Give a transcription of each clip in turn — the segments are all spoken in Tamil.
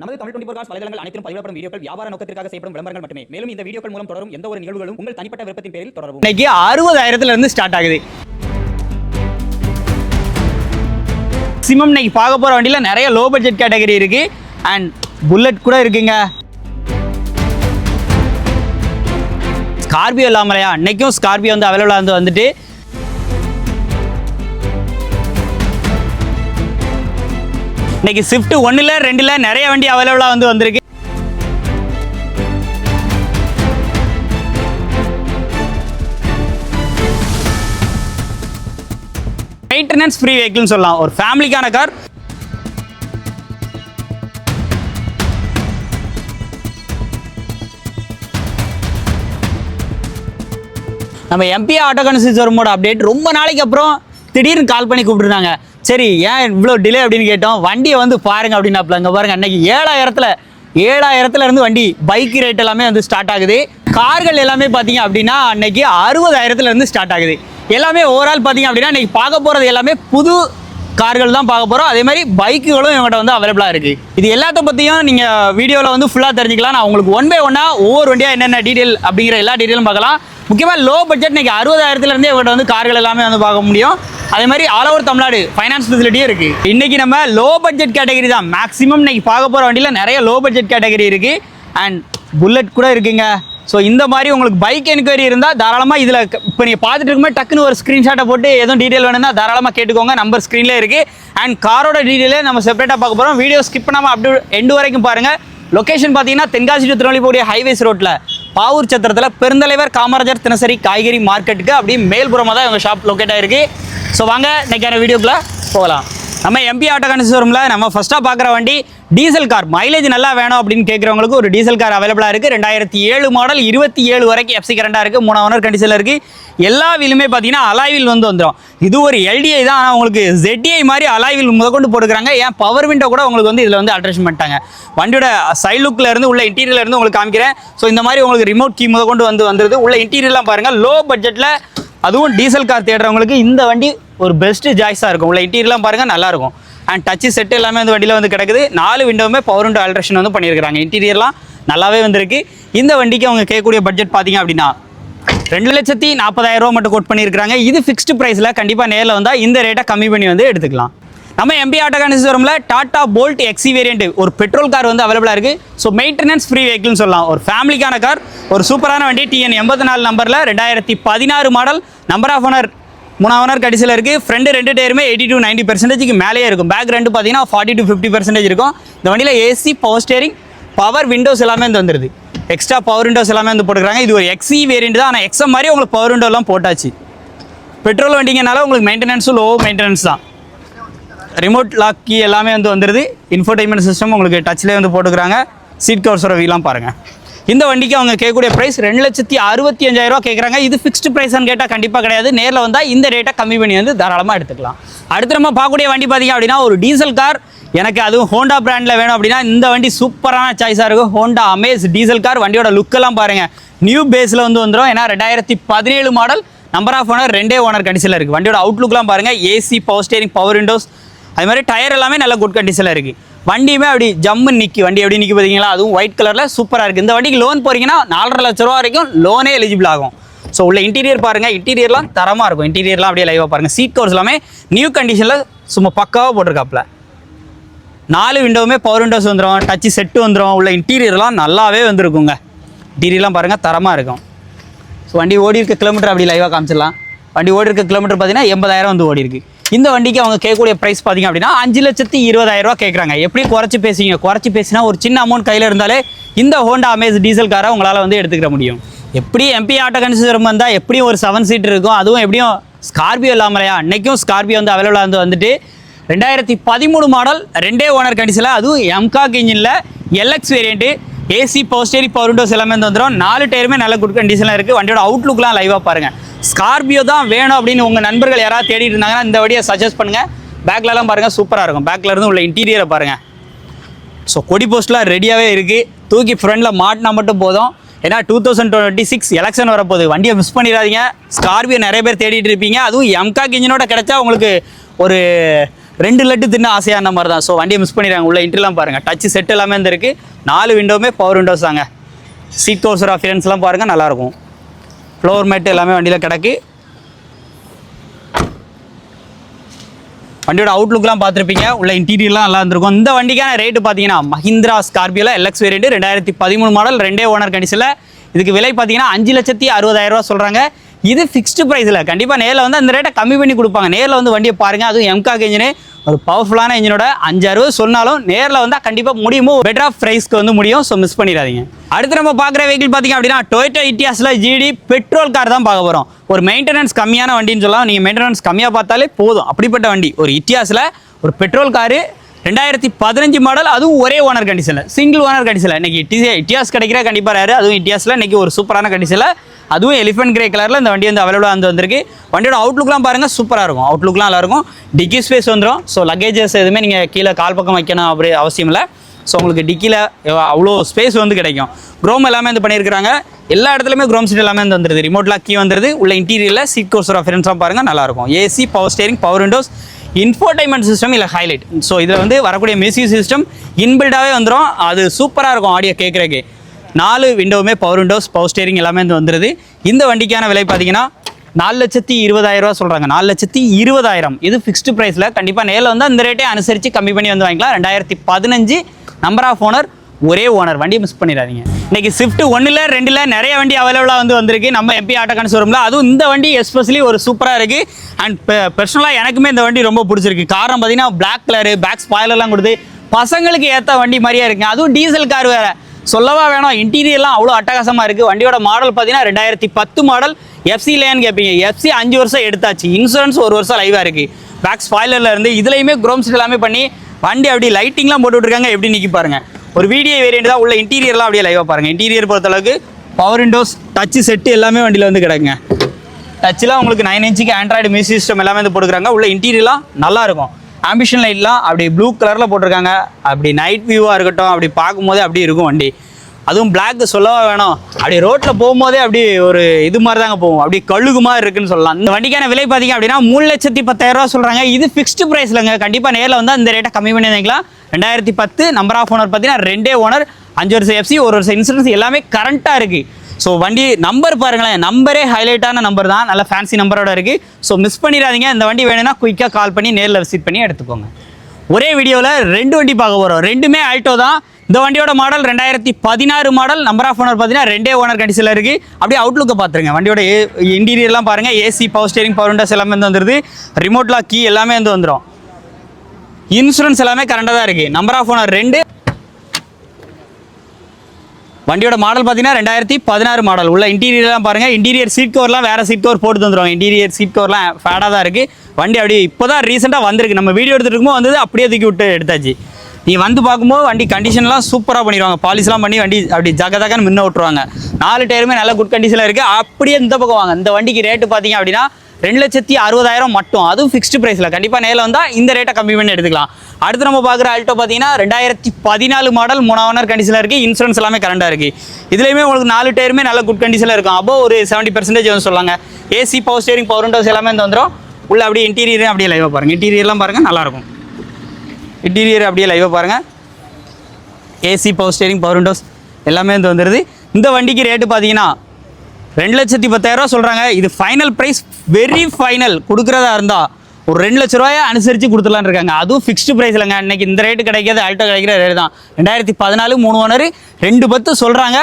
நமது தமிழ் டுவெண்டி ஃபோர் காஸ் வலைதளங்கள் அனைத்தும் பதிவிடப்படும் வீடியோக்கள் வியாபார நோக்கத்திற்காக செய்யப்படும் விளம்பரங்கள் மட்டுமே. மேலும் இந்த வீடியோக்கள் மூலம் தொடரும் எந்த ஒரு நிகழ்வுகளும் உங்கள் தனிப்பட்ட விருப்பத்தின் பேரில் தொடரும் இன்னைக்கு அறுபதாயிரத்துல இருந்து ஸ்டார்ட் ஆகுது. மேக்ஸிமம் இன்னைக்கு பார்க்க போற வண்டியில நிறைய லோ பட்ஜெட் கேட்டகரி இருக்கு. அண்ட் புல்லட் கூட இருக்குங்க. ஸ்கார்பியோ இல்லாமலையா? இன்னைக்கும் ஸ்கார்பியோ வந்து அவைலபிளாக வந்து வந்துட்டு இன்னைக்கு ஸ்விஃப்ட் ஒன்றில் ரெண்டில் நிறைய வண்டி அவைலபிளாக வந்து வந்திருக்கு. மெயின்டெனன்ஸ் ஃப்ரீ வெஹிக்கிள்னு சொல்லலாம். ஒரு ஃபேமிலிக்கான கார் நம்ம எம்பி ஆட்டோ கன்சிஸ் வரும்போது அப்டேட் ரொம்ப நாளைக்கு அப்புறம் திடீர்னு கால் பண்ணி கூப்பிட்டுருந்தாங்க. சரி ஏன் இவ்வளோ டிலே அப்படின்னு கேட்டோம். வண்டியை வந்து பாருங்க அப்படின்னாப்ல அங்கே பாருங்க அன்னைக்கு ஏழாயிரத்தில் ஏழாயிரத்துல இருந்து வண்டி பைக் ரேட் எல்லாமே வந்து ஸ்டார்ட் ஆகுது. கார்கள் எல்லாமே பார்த்தீங்க அப்படின்னா அன்னைக்கு அறுபதாயிரத்துல இருந்து ஸ்டார்ட் ஆகுது. எல்லாமே ஓவரால் பார்த்தீங்க அப்படின்னா இன்னைக்கு பார்க்க போகிறது எல்லாமே புது கார்கள் தான் பார்க்க போகிறோம் அதே மாதிரி பைக்குகளும் இவங்ககிட்ட வந்து அவைலபிளாக இருக்குது இது எல்லாத்த பற்றியும் நீங்கள் வீடியோவில் வந்து ஃபுல்லாக தெரிஞ்சுக்கலாம். நான் உங்களுக்கு ஒன் பை ஒன்னாக ஒவ்வொரு வண்டியாக என்னென்ன டீட்டெயில் அப்படிங்கிற எல்லா டீட்டெயிலும் பார்க்கலாம். முக்கியமாக லோ பட்ஜெட் இன்றைக்கி அறுபதாயிரத்துலேருந்தே இவங்ககிட்ட வந்து கார்கள் எல்லாமே வந்து பார்க்க முடியும். அதே மாதிரி ஆல் ஓவர் தமிழ்நாடு ஃபைனான்ஸ் ஃபெசிலிட்டியும் இருக்குது இன்றைக்கி நம்ம லோ பட்ஜெட் கேட்டகரி தான். மேக்ஸிமம் இன்னைக்கு பார்க்க போகிற வண்டியில் நிறைய லோ பட்ஜெட் கேட்டகரி இருக்குது அண்ட் புல்லட் கூட இருக்குங்க. ஸோ இந்த மாதிரி உங்களுக்கு பைக் என்கொயரி இருந்தால் தாராளமாக இதில் இப்போ நீங்கள் பார்த்துட்டு இருக்கும்போது டக்குன்னு ஒரு ஸ்க்ரீன்ஷாட்டை போட்டு எதுவும் டீட்டெயில் வேணும்னா தாராளமாக கேட்டுக்கோங்க. நம்பர் ஸ்க்ரீனில் இருக்குது அண்ட் காரோட டீட்டெயிலே நம்ம செப்பரேட்டாக பார்க்க போகிறோம் வீடியோ ஸ்கிப் பண்ணாமல் அப்படி எண்டு வரைக்கும் பாருங்கள் லொக்கேஷன் பார்த்தீங்கன்னா தென்காசி டு போடிய ஹைவேஸ் ரோட்டில் பாவூர் சத்திரத்தில் பெருந்தலைவர் காமராஜர் தினசரி காய்கறி மார்க்கெட்டுக்கு அப்படியே மேல்புறமாக தான் எங்கள் ஷாப் லொக்கேட் ஆகிருக்கு ஸோ வாங்க இன்னைக்கான வீடியோக்குள்ளே போகலாம். நம்ம எம்பி ஆட்டோ கன்சூரமில் நம்ம ஃபஸ்ட்டாக பார்க்குற வண்டி டீசல் கார் மைலேஜ் நல்லா வேணும் அப்படின்னு கேட்குறவங்களுக்கு ஒரு டீசல் கார் அவைலபிளாக இருக்குது ரெண்டாயிரத்தி ஏழு மாடல் இருபத்தி ஏழு வரைக்கும் எஃப்சி கரண்டாக இருக்குது மூணு ஓனர் கண்டிஷனில் இருக்குது எல்லா வீலுமே பார்த்தீங்கன்னா அலாய்வில் வந்து வந்துடும் இது ஒரு எல்டிஐ தான். ஆனால் உங்களுக்கு ஜெட்டிஐ மாதிரி அலாய்வில் முதற்கொண்டு போட்டுக்கிறாங்க. ஏன்? பவர் விண்டோ கூட உங்களுக்கு வந்து இதில் வந்து அல்ட்ரேஷன் பண்ணிட்டாங்க. வண்டியோட சைட் லுக்கில் இருந்து உள்ள இன்டீரியர்ல இருந்து உங்களுக்கு காமிக்கிறேன். ஸோ இந்த மாதிரி உங்களுக்கு ரிமோட் கீ முதற்கொண்டு வந்து வந்துருது. உள்ள இன்டீரியர்லாம் பாருங்கள் லோ பட்ஜெட்டில் அதுவும் டீசல் கார் தேடுறவங்களுக்கு இந்த வண்டி ஒரு பெஸ்ட்டு ஜாய்ஸாக இருக்கும். உள்ள இன்டீரியர்லாம் பாருங்கள் நல்லாயிருக்கும். அண்ட் டச்சு செட் எல்லாமே வந்து வண்டியில் வந்து கிடக்குது. நாலு விண்டோவுமே பவர் விண்டோ ஆல்ட்ரேஷன் வந்து பண்ணியிருக்காங்க இன்டீரியர்லாம் நல்லாவே வந்திருக்கு. இந்த வண்டிக்கு அவங்க கேட்கக்கூடிய பட்ஜெட் பார்த்தீங்க அப்படின்னா ரெண்டு லட்சத்தி நாற்பதாயிரம் ரூபா மட்டும் கோட் பண்ணியிருக்காங்க இது ஃபிக்ஸ்டு ப்ரைஸில் கண்டிப்பாக நேரில் வந்தால் இந்த ரேட்டை கம்மி பண்ணி வந்து எடுத்துக்கலாம். நம்ம எம்பி ஆட்டோ கன்சிஸ்டரமில் டாடா போல்ட் எக்ஸி வேரியண்ட் ஒரு பெட்ரோல் கார் வந்து அவைலபிளாக இருக்குது ஸோ மெயின்டெனன்ஸ் ஃப்ரீ வெஹிக்கிள்னு சொல்லலாம். ஒரு ஃபேமிலிக்கான கார் ஒரு சூப்பரான வண்டி டிஎன் எண்பத்தி நாலு நம்பரில் ரெண்டாயிரத்தி பதினாறு மாடல் நம்பர் ஆஃப் ஓனர் மூணாம் கடைசியில் இருக்குது ஃப்ரண்ட் ரெண்டு டயருமே எயிட்டி டு நைன்ட்டி பர்சன்டேஜ்க்கு மேலேயே இருக்கும். பேக் ரெண்டு பார்த்தீங்கன்னா ஃபார்ட்டி டு ஃபிஃப்டி பர்சன்டேஜ் இருக்கும். இந்த வண்டியில் AC power steering power windows எல்லாமே வந்து வந்துருது. எக்ஸ்ட்ரா பவர் விண்டோஸ் எல்லாமே வந்து போட்டுக்கிறாங்க. இது ஒரு எக்ஸி வேரியண்ட் தான். ஆனால் எக்ஸம் மாதிரி உங்களுக்கு பவர் விண்டோலாம் போட்டாச்சு. பெட்ரோல் வண்டிங்கனால உங்களுக்கு மெயின்டெனன்ஸும் லோ மெயின்டெனன்ஸ் தான். ரிமோட் லாக் கீ எல்லாமே வந்து வந்துடுது இன்ஃபோடைன்மெண்ட் சிஸ்டம் உங்களுக்கு டச்சிலே வந்து போட்டுக்கிறாங்க. சீட் கவர்ஸோட வீலாம் பாருங்கள் இந்த வண்டிக்கு அவங்க கேட்கக்கூடிய ப்ரைஸ் ரெண்டு லட்சத்தி அறுபத்தி அஞ்சாயிரரூவா கேட்குறாங்க. இது ஃபிக்ஸ்டு ப்ரைஸ்னு கேட்டால் கண்டிப்பாக கிடையாது. நேரில் வந்தால் இந்த ரேட்டை கம்மி பண்ணி வந்து தாராளமாக எடுத்துக்கலாம். அடுத்து நம்ம பார்க்கக்கூடிய வண்டி பார்த்தீங்க அப்படின்னா ஒரு டீசல் கார் எனக்கு அதுவும் ஹோண்டா பிராண்டில் வேணும் அப்படின்னா இந்த வண்டி சூப்பரான சாய்ஸாக இருக்கும். ஹோண்டா அமேஸ் டீசல் கார் வண்டியோட லுக்கெல்லாம் பாருங்கள் நியூ பேஸில் வந்து வந்துடும் ஏன்னா ரெண்டாயிரத்தி பதினேழு மாடல் நம்பர் ஆஃப் ஓனர் ரெண்டே ஓனர் கண்டிஷனில் இருக்குது வண்டியோட அவுட்லுக்லாம் பாருங்கள் AC power steering power windows அது மாதிரி டயர் எல்லாமே நல்ல குட் கண்டிஷனில் இருக்குது வண்டியுமே அப்படி ஜம்மு நிற்கி வண்டி எப்படி நிற்கி பார்த்தீங்களா? அதுவும் ஒயிட் கலரில் சூப்பராக இருக்குது இந்த வண்டிக்கு லோன் போகிறீங்கன்னா நாலரை லட்ச ரூபா வரைக்கும் லோனே எலிஜிபிள் ஆகும். ஸோ உள்ள இன்டீரியர் பாருங்கள் இன்டீரியர்லாம் தரமாக இருக்கும். இன்டீரியர்லாம் அப்படியே லைவாக பாருங்கள் சீட் கவர்ஸ் எல்லாமே நியூ கண்டிஷனில் சும்மா பக்காவாக போட்டிருக்காப்புல. நாலு விண்டோவுமே பவர் விண்டோஸ் வந்துடும் டச்சு செட்டு வந்துடும் உள்ள இன்டீரியர்லாம் நல்லாவே வந்துருக்குங்க. இன்டீரியர்லாம் பாருங்கள் தரமாக இருக்கும். ஸோ வண்டி ஓடி இருக்க கிலோமீட்டர் அப்படி லைவாக காமிச்சிடலாம். வண்டி ஓடி இருக்க கிலோமீட்டர் பார்த்தீங்கன்னா எண்பதாயிரம் வந்து ஓடி இருக்குது இந்த வண்டிக்கு அவங்க கேட்கக்கூடிய ப்ரைஸ் பார்த்தீங்க அப்படின்னா அஞ்சு லட்சத்தி இருபதாயிரம் ரூபா கேட்குறாங்க. எப்படி குறைச்சி பேசுவீங்க? குறைச்சி பேசினா ஒரு சின்ன அமௌண்ட் கையில் இருந்தாலே இந்த ஹோண்டா அமேஸ் டீசல் காரை உங்களால் வந்து எடுத்துக்கிற முடியும். எப்படி எம்பி ஆட்டோ கன்சிடர் வந்தால் எப்படியும் ஒரு செவன் சீட் இருக்கும். அதுவும் எப்படியும் ஸ்கார்பியோ இல்லாமலையா? அன்னைக்கும் ஸ்கார்பியோ வந்து அவைலபிளாக வந்து வந்துட்டு ரெண்டாயிரத்தி பதிமூணு மாடல் ரெண்டே ஓனர் கண்டிஷனில் அதுவும் எம்காக் இன்ஜினில் LX variant AC power power windows எல்லாமே வந்து வந்துடும் நாலு டயருமே நல்ல குட் கண்டிஷனில் இருக்குது வண்டியோட அவுட்லுக்லாம் லைவாக பாருங்கள் ஸ்கார்பியோ தான் வேணும் அப்படின்னு உங்கள் நண்பர்கள் யாராவது தேடிட்டு இருந்தாங்கன்னா இந்த வழியை சஜஸ்ட் பண்ணுங்கள் பேக்லலாம் பாருங்கள் சூப்பராக இருக்கும். பேக்கில் இருந்து உள்ள இன்டீரியரை பாருங்கள் ஸோ கொடி போஸ்ட்லாம் ரெடியாகவே இருக்குது தூக்கி ஃப்ரண்டில் மாட்டினா மட்டும் போதும். ஏன்னா two thousand twenty six election வரப்போகுது. வண்டியை மிஸ் பண்ணிடாதீங்க. ஸ்கார்பியோ நிறைய பேர் தேடிட்டு இருப்பீங்க. அதுவும் எம்காக் இன்ஜினோட கிடைச்சா உங்களுக்கு ஒரு ரெண்டு லட்டு ஆசையாக அந்த மாதிரி தான் ஸோ வண்டியை மிஸ் பண்ணிடுறாங்க. உள்ள இன்ட்ரெலாம் பாருங்கள் டச் செட் எல்லாமே இருந்திருக்கு நாலு விண்டோவுமே பவர் விண்டோஸ் தாங்க. சீட் கவர்சர் அஃபியன்ஸ்லாம் பாருங்கள் நல்லாயிருக்கும் ஃப்ளோர் மேட் எல்லாமே வண்டியில் கிடக்கு. வண்டியோட அவுட்லுக்லாம் பார்த்துருப்பீங்க. உள்ள இன்டீரியர்லாம் நல்லா இருந்திருக்கும். இந்த வண்டிக்கான ரேட்டு பார்த்தீங்கன்னா மஹிந்திரா ஸ்கார்பியோவில் எல்எக்ஸ் வேரியண்ட் ரெண்டாயிரத்தி பதிமூணு மாடல் ரெண்டே ஓனர் கண்டிஷனில் இதுக்கு விலை பார்த்தீங்கன்னா அஞ்சு லட்சத்தி அறுபதாயிரம் ரூபா சொல்கிறாங்க இது ஃபிக்ஸ்டு ப்ரைஸில் கண்டிப்பாக நேரில் வந்து அந்த ரேட்டை கம்மி பண்ணி கொடுப்பாங்க. நேரில் வந்து வண்டியை பாருங்கள் அதுவும் எம்காக் இன்ஜினு ஒரு பவர்ஃபுல்லான இன்ஜினோட அஞ்சு அறுபது சொன்னாலும் நேரில் வந்தால் கண்டிப்பாக முடியுமோ? பெட்டர் ஆஃப் ப்ரைஸ்க்கு வந்து முடியும். ஸோ மிஸ் பண்ணிடாதீங்க. அடுத்து நம்ம பார்க்குற வெஹிக்கிள் பார்த்தீங்க அப்படின்னா டொயோட்டோ இட்டியாஸில் ஜிடி பெட்ரோல் கார் தான் பார்க்க போகிறோம் ஒரு மெயின்டெனன்ஸ் கம்மியான வண்டின்னு சொல்லலாம் நீங்கள் மெயின்டெனன்ஸ் கம்மியாக பார்த்தாலே போதும். அப்படிப்பட்ட வண்டி. ஒரு இட்டியாஸில் ஒரு பெட்ரோல் காரு ரெண்டாயிரத்தி பதினஞ்சு மாடல் அதுவும் ஒரே ஓனர் கண்டிஷனில் சிங்கிள் ஓனர் கண்டிஷனில் இன்றைக்கி இட்டியா இட்டியாஸ் கிடைக்கிற கண்டிப்பாக ரேரு அதுவும் இட்டியாஸில் இன்றைக்கி ஒரு சூப்பரான கண்டிஷனில் அதுவும் எலிஃபென்ட் கிரே கலரில் இந்த வண்டி வந்து அவைலபிளாக வந்து வந்திருக்கு. வண்டியோட அவுட்லுக்லாம் பாருங்கள் சூப்பராக இருக்கும். அவுட்லுக்லாம் நல்லாயிருக்கும் டிக்கி ஸ்பேஸ் வந்துடும் ஸோ லக்கேஜஸ் எதுவுமே நீங்கள் கீழே கால் பக்கம் வைக்கணும் அப்படி அவசியம் இல்லை. ஸோ உங்களுக்கு டிக்கியில் அவ்வளோ ஸ்பேஸ் வந்து கிடைக்கும். க்ரோம் எல்லாமே வந்து பண்ணியிருக்கிறாங்க. எல்லா இடத்துலையுமே க்ரோம் சீட் எல்லாமே வந்து வந்துருது. ரிமோட் லாக் கீ வந்துருது. உள்ள இன்டீரியரில் சீட் கோர்ஸ் ரெஃபரன்ஸ்லாம் பாருங்கள் நல்லாயிருக்கும் AC power steering power windows infotainment system இல்லை ஹைலைட் ஸோ இதில் வந்து வரக்கூடிய மியூசிக் சிஸ்டம் இன்பில்டாகவே வந்துடும் அது சூப்பராக இருக்கும் ஆடியோ கேட்குறக்கு நாலு விண்டோவுமே பவர் விண்டோஸ் பவர் ஸ்டேரிங் எல்லாமே வந்து வந்துருது. இந்த வண்டிக்கான விலை பார்த்தீங்கன்னா நாலு லட்சத்தி இருபதாயிரம் ரூபா சொல்கிறாங்க நாலு லட்சத்தி இருபதாயிரம். இது ஃபிக்ஸ்டு ப்ரைஸில் கண்டிப்பாக நேரில் வந்து அந்த ரேட்டே அனுசரித்து கம்மி பண்ணி வந்து வாங்கிக்கலாம். ரெண்டாயிரத்தி பதினஞ்சு நம்பர் ஆஃப் ஓனர் ஒரே ஓனர் வண்டியை மிஸ் பண்ணிடாதீங்க. இன்னைக்கு ஸ்விஃப்ட் ஒன்றில் ரெண்டில் நிறைய வண்டி அவைலபிளாக வந்து வந்திருக்கு. நம்ம எம்பி ஆட்டோ கன்சோரூமில் அதுவும் இந்த வண்டி எஸ்பெஷலி ஒரு சூப்பராக இருக்குது அண்ட் பர்சனலாக எனக்குமே இந்த வண்டி ரொம்ப பிடிச்சிருக்கு. காரணம் பார்த்தீங்கன்னா பிளாக் கலரு பேக் ஸ்பாயிலர்லாம் கொடுத்து பசங்களுக்கு ஏற்ற வண்டி மாதிரியே இருக்குங்க அதுவும் டீசல் கார் வேறு. சொல்லவா வேணும். இன்டீரியர்லாம் அவ்வளோ அட்டகாசமாக இருக்குது வண்டியோட மாடல் பார்த்தீங்கன்னா ரெண்டாயிரத்தி பத்து மாடல் எஃப்சி லேன்னு கேட்பீங்க எஃப்சி அஞ்சு வருஷம் எடுத்தாச்சு. இன்சூரன்ஸ் ஒரு வருஷம் லைவாக இருக்குது பேக் ஸ்பாய்லரில் இருந்து இதுலையுமே க்ரோம்ஸ் எல்லாமே பண்ணி வண்டி அப்படி லைட்டிங்லாம் போட்டு விட்ருக்காங்க எப்படி நிற்கி பாருங்க. ஒரு வீடியோ வேரியண்ட் தான். உள்ள இன்டீரியர்லாம் அப்படியே லைவாக பாருங்கள் இன்டீரியர் பொறுத்தளவுக்கு பவர் விண்டோஸ் டச் செட்டு எல்லாமே வண்டியில் வந்து கிடக்குங்க. டச்லாம் உங்களுக்கு நைன் இன்ச்சுக்கு ஆண்ட்ராய்டு மியூசிக் சிஸ்டம் எல்லாமே வந்து போட்டுக்கிறாங்க. உள்ள இன்டீரியர்லாம் நல்லா இருக்கும். ஆம்பிஷன் லைட்லாம் அப்படி ப்ளூ கலரில் போட்டிருக்காங்க. அப்படி நைட் வியூவாக இருக்கட்டும். அப்படி பார்க்கும்போதே அப்படி இருக்கும் வண்டி. அதுவும் Black சொல்லவா வேணும்? அப்படி ரோட்டில் போகும்போதே அப்படி ஒரு இது மாதிரி தாங்க போகும். அப்படி கழுகு மாதிரி இருக்குன்னு சொல்லலாம். இந்த வண்டிக்கான விலை பார்த்தீங்க அப்படின்னா மூணு லட்சத்தி பத்தாயிரம் ரூபா சொல்கிறாங்க இது ஃபிக்ஸ்டு ப்ரைஸ்லங்க கண்டிப்பாக நேரில் வந்து அந்த ரேட்டை கம்மி பண்ணி வாங்கிக்கலாம். ரெண்டாயிரத்தி பத்து நம்பர் ஆஃப் ஓனர் பார்த்தீங்கன்னா ரெண்டே ஓனர் அஞ்சு வருஷம் எஃப்சி ஒரு வருஷம் இன்சூரன்ஸ் எல்லாமே கரண்ட்டாக இருக்குது ஸோ வண்டி நம்பர் பாருங்களேன். நம்பரே ஹைலைட்டான நம்பர் தான். நல்ல ஃபேன்சி நம்பரோட இருக்குது ஸோ மிஸ் பண்ணிடாதீங்க. இந்த வண்டி வேணும்னா குயிக்காக கால் பண்ணி நேரில் விசிட் பண்ணி எடுத்துக்கோங்க. ஒரே வீடியோவில் ரெண்டு வண்டி பார்க்க போகிறோம் ரெண்டுமே ஆல்ட்டோ தான். இந்த வண்டியோட மாடல் ரெண்டாயிரத்தி பதினாறு மாடல் நம்பர் ஆஃப் ஓனர் பார்த்தீங்கன்னா ரெண்டே ஓனர் கண்டிஷனில் இருக்குது அப்படியே அவுட்லுக்கை பார்த்துருங்க. வண்டியோட ஏ இன்டீரியர்லாம் பாருங்கள் AC power steering power windows எல்லாமே வந்து வந்துருது. ரிமோட் லாக் கீ எல்லாமே வந்து வந்துடும் இன்சூரன்ஸ் எல்லாமே கரண்டாக தான் இருக்குது நம்பர் ஆஃப் ஓனர் ரெண்டு. வண்டியோட மாடல் பார்த்தீங்கன்னா ரெண்டாயிரத்தி பதினாறு மாடல் உள்ள இன்டீரியர்லாம் பாருங்கள் இன்டீரியர் சீட் கவர்லாம் வேறு சீட் கவர் போட்டு தந்துருவாங்க. இன்டீரியர் சீட் கவர்லாம் ஃபேடாக தான் இருக்குது வண்டி அப்படியே இப்போ தான் ரீசெண்டாக வந்திருக்கு. நம்ம வீடியோ எடுத்துட்டு இருக்கும்போது வந்தது அப்படியே தூக்கி விட்டு எடுத்தாச்சு. நீ வந்து பார்க்கும்போது வண்டி கண்டிஷன்லாம் சூப்பராக பண்ணிடுவாங்க. பாலிஷ்லாம் பண்ணி வண்டி அப்படி ஜக ஜகன்னு முன்ன விட்ருவாங்க நாலு டயருமே நல்ல குட் கண்டிஷனில் இருக்குது அப்படியே இந்த பக்கம் வாங்க. இந்த வண்டிக்கு ரேட்டு பார்த்தீங்க அப்படின்னா ரெண்டு லட்சத்தி அறுபதாயிரம் மட்டும். அதுவும் ஃபிக்ஸ்டு ப்ரைஸில் கண்டிப்பாக நேரில் வந்தால் இந்த ரேட்டை கம்மி பண்ணி எடுத்துக்கலாம். அடுத்து நம்ம பார்க்குற ஆல்ட்டோ பார்த்தீங்கன்னா ரெண்டாயிரத்தி பதினாலு மாடல் மூணாவனர் கண்டிஷனில் இருக்குது இன்சூரன்ஸ் எல்லாமே கரண்டாக இருக்குது இதுலேயுமே உங்களுக்கு நாலு டயருமே நல்ல குட் கண்டிஷனில் இருக்கும். அப்போ ஒரு செவன்ட்டி பர்சன்டேஜ் வந்து சொல்லுவாங்க. AC power steering power windows எல்லாமே வந்து வந்துடும் உள்ள அப்படியே இன்டீரியரும் அப்படியே லைவாக பாருங்கள் இன்டீரியர்லாம் பாருங்கள் நல்லாயிருக்கும் இன்டீரியர் அப்படியே லைவாக பாருங்கள் AC power steering power windows எல்லாமே வந்து வந்துடுது இந்த வண்டிக்கு ரேட்டு பார்த்தீங்கன்னா ரெண்டு லட்சத்தி பத்தாயிரரூவா சொல்கிறாங்க இது ஃபைனல் ப்ரைஸ் வெரி ஃபைனல் கொடுக்குறதா இருந்தால் ஒரு ரெண்டு லட்ச ரூபாயை அனுசரித்து கொடுத்துலான்னு இருக்காங்க. அதுவும் ஃபிக்ஸ்டு ப்ரைஸ் இல்லைங்க. இன்றைக்கி இந்த ரேட்டு கிடைக்காது ஆல்ட்டோ கிடைக்கிற ரேட்டு தான். ரெண்டாயிரத்தி பதினாலு மூணு ஓனர் ரெண்டு பத்து சொல்கிறாங்க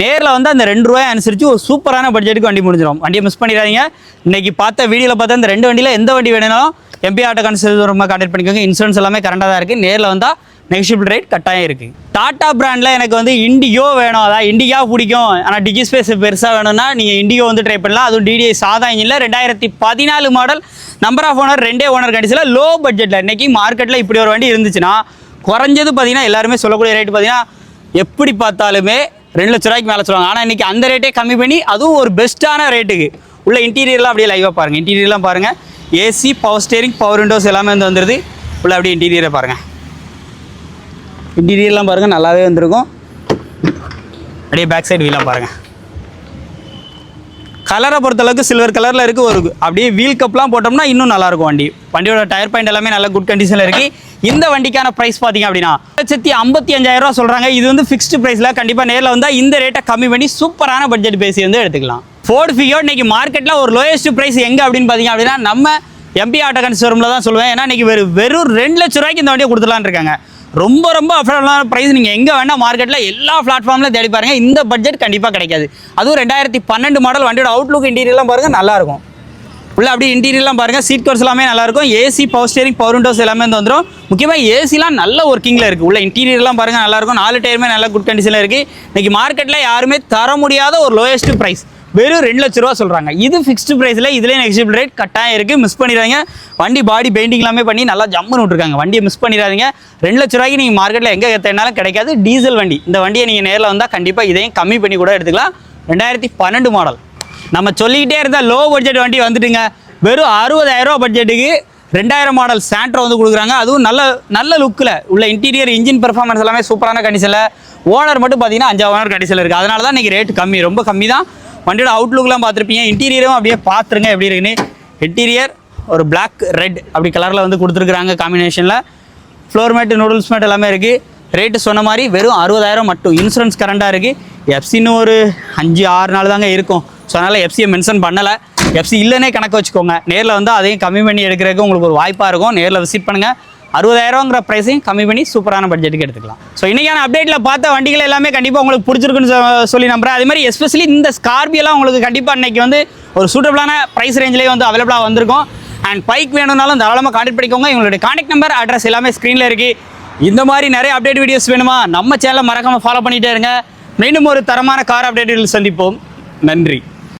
நேரில் வந்து அந்த ரெண்டு ரூபாயை அனுசரித்து ஒரு சூப்பரான பட்ஜெட்டுக்கு வண்டி முடிஞ்சிடும். வண்டியை மிஸ் பண்ணிடாதீங்க. இன்னைக்கு பார்த்த வீடியோவில் பார்த்தா இந்த ரெண்டு வண்டியில் எந்த வண்டி வேணும்னாலும் எம்பி ஆட்டோ கன்சல்ட் கான்டாக்ட் பண்ணிக்கோங்க. இன்சூரன்ஸ் எல்லாமே கரெண்டாக தான் இருக்குது நேரில் வந்தால் நெகஷியபிள் ரேட் கட்டாயம் இருக்குது டாட்டா பிராண்டில் எனக்கு வந்து இண்டிகோ வேணும். அதான் இண்டிகா பிடிக்கும். ஆனால் டிகி ஸ்பேஸ் பெருசாக வேணும்னா நீங்கள் இண்டிகோ வந்து ட்ரை பண்ணலாம். அதுவும் டிடிஐ சாதா இன்ஜினில் ரெண்டாயிரத்தி பதினாலு மாடல் நம்பர் ஆஃப் ஓனர் ரெண்டே ஓனர் கண்டிஷனில் லோ பட்ஜெட்டில் இன்றைக்கி மார்க்கெட்டில் இப்படி ஒரு வண்டி இருந்துச்சுன்னா குறைஞ்சது பார்த்தீங்கன்னா எல்லாருமே சொல்லக்கூடிய ரேட் பார்த்தீங்கன்னா எப்படி பார்த்தாலுமே ரெண்டு லட்ச ரூபாய்க்கு மேலே சொல்லுவாங்க. ஆனால் இன்றைக்கி அந்த ரேட்டே கம்மி பண்ணி அதுவும் ஒரு பெஸ்ட்டான ரேட்டுக்கு உள்ள இன்டீரியர்லாம் அப்படியே லைவாக பாருங்கள் இன்டீரியர்லாம் பாருங்கள் AC power steering power windows எல்லாமே வந்து வந்துடுது உள்ள அப்படியே இன்டீரியரை பாருங்கள் இன்டீரியர்லாம் பாருங்கள் நல்லாவே வந்திருக்கும். அப்படியே பேக் சைடு வீலாம் பாருங்கள் கலரை பொறுத்தளவுக்கு சில்வர் கலரில் இருக்குது ஒரு அப்படியே வீல் கப்லாம் போட்டோம்னா இன்னும் நல்லாயிருக்கும் வண்டி. வண்டியோட டயர் பாயிண்ட் எல்லாமே நல்ல குட் கண்டிஷனில் இருக்குது இந்த வண்டிக்கான ப்ரைஸ் பார்த்தீங்க அப்படின்னா லட்சத்தி ஐம்பத்தி அஞ்சாயிரம் ரூபா சொல்கிறாங்க இது வந்து ஃபிக்ஸ்டு ப்ரைஸில் கண்டிப்பாக நேரில் வந்தால் இந்த ரேட்டை கம்மி பண்ணி சூப்பரான பட்ஜெட் பேசி வந்து எடுத்துக்கலாம். ஃபோர்ட் ஃபியோ இன்னைக்கு மார்க்கெட்டில் ஒரு லோயஸ்ட் ப்ரைஸ் எங்கே அப்படின்னு பார்த்தீங்க அப்படின்னா நம்ம எம்பி ஆட்டோ கன்சூரமில் தான் சொல்லுவேன். ஏன்னா இன்னைக்கு வெறும் வெறும் ரெண்டு லட்ச ரூபாய்க்கு இந்த வண்டியை கொடுத்துலான்னு இருக்காங்க. ரொம்ப ரொம்ப அஃபோர்டபுளான ப்ரைஸ் நீங்கள் எங்கே வேணால் மார்க்கெட்டில் எல்லா பிளாட்ஃபார்மில் தேடி பாருங்கள் இந்த பட்ஜெட் கண்டிப்பாக கிடைக்காது. அதுவும் ரெண்டாயிரத்தி பன்னெண்டு மாடல் வண்டியோட அவுட்லுக் இன்டீரியர்லாம் பாருங்கள் நல்லாயிருக்கும் உள்ள அப்படியே இன்டீரியர்லாம் பாருங்கள் சீட் கோர்ஸ் எல்லாமே நல்லா இருக்கும். AC power steering power windows எல்லாமே வந்து வந்துடும் முக்கியமாக ஏசிலாம் நல்ல ஒர்க்கிங்கில் இருக்குது உள்ள இன்டீரியர்லாம் பாருங்கள் நல்லாயிருக்கும் நாலு டயருமே நல்ல குட் கண்டிஷனில் இருக்குது இன்றைக்கி மார்க்கெட்டில் யாருமே தர முடியாத ஒரு லோயஸ்ட் ப்ரைஸ் வெறும் ரெண்டு லட்ச ரூபா சொல்கிறாங்க இது ஃபிக்ஸ்டு ப்ரைஸில் இதுலேயே நெக்ஸ்ட் ரேட் கட்டாயம் இருக்குது மிஸ் பண்ணிடுறாங்க வண்டி பாடி பெயிண்டிங் எல்லாமே பண்ணி நல்லா ஜம்முன்னு விட்ருக்காங்க வண்டியை மிஸ் பண்ணிடாதீங்க. ரெண்டு லட்ச ரூபாய்க்கு நீங்கள் மார்க்கெட்டில் எங்கே தேடினாலும் கிடைக்காது. டீசல் வண்டி. இந்த வண்டியை நீங்கள் நேரில் வந்தால் கண்டிப்பாக இதையும் கம்மி பண்ணி கூட எடுத்துக்கலாம். ரெண்டாயிரத்தி பன்னெண்டு மாடல் நம்ம சொல்லிக்கிட்டே இருந்தால் லோ பட்ஜெட் வண்டி வந்துட்டுங்க. வெறும் அறுபதாயிரம் ரூபா பட்ஜெட்டுக்கு ரெண்டாயிரம் மாடல் சாண்ட்ரோ வந்து கொடுக்குறாங்க. அதுவும் நல்ல நல்ல லுக்கில் உள்ள இன்டீரியர் இன்ஜின் பெர்ஃபார்மன்ஸ் எல்லாமே சூப்பரான கண்டிஷனில் ஓனர் மட்டும் பார்த்தீங்கன்னா அஞ்சாவது ஓனர் கண்டிஷனில் இருக்குது அதனால தான் இன்றைக்கி ரேட் கம்மி. ரொம்ப கம்மி தான் வண்டியோட அவுட்லுக்லாம் பார்த்துருப்பீங்க. இன்டீரியரும் அப்படியே பார்த்துருங்க எப்படி இருக்குன்னு. இன்டீரியர் ஒரு பிளாக் ரெட் அப்படி கலரில் வந்து கொடுத்துருக்குறாங்க காம்பினேஷனில் ஃப்ளோர் மேட் நூடுல்ஸ் மேட் எல்லாமே இருக்குது ரேட்டு சொன்ன மாதிரி வெறும் அறுபதாயிரம் மட்டும். இன்சூரன்ஸ் கரண்டாக இருக்குது எஃப்சின்னு ஒரு அஞ்சு ஆறு நாள் தாங்க இருக்கும். ஸோ அதனால் எஃப்சியை மென்ஷன் பண்ணலை. எஃப்சி இல்லைன்னே கணக்கு வச்சுக்கோங்க. நேரில் வந்து அதையும் கம்மி பண்ணி எடுக்கிறதுக்கு உங்களுக்கு ஒரு வாய்ப்பாக இருக்கும். நேரில் விசிட் பண்ணுங்கள் அறுபதாயிரங்கிற ப்ரைஸையும் கம்மி பண்ணி சூப்பரான பட்ஜெட்டுக்கு எடுத்துக்கலாம். ஸோ இன்றைக்கான அப்டேட்டில் பார்த்த வண்டிகள் எல்லாமே கண்டிப்பாக உங்களுக்கு பிடிச்சிருக்குன்னு சொல்லி நம்புறேன். அதே மாதிரி எஸ்பெஷலி இந்த ஸ்கார்பியோலாம் உங்களுக்கு கண்டிப்பாக இன்றைக்கி வந்து ஒரு சூட்டபிளான ப்ரைஸ் ரேஞ்சிலேயே வந்து அவைலபிளாக வந்திருக்கும். அண்ட் பைக் வேணும்னாலும் தாராளமாக காண்டக்ட் பண்ணிக்கோங்க. எங்களுடைய காண்டக்ட் நம்பர் அட்ரஸ் எல்லாமே ஸ்க்ரீனில் இருக்குது இந்த மாதிரி நிறைய அப்டேட் வீடியோஸ் வேணுமா? நம்ம சேனலை மறக்காமல் ஃபாலோ பண்ணிகிட்டே இருங்க. மீண்டும் ஒரு தரமான கார் அப்டேட்டுகள் சந்திப்போம். நன்றி.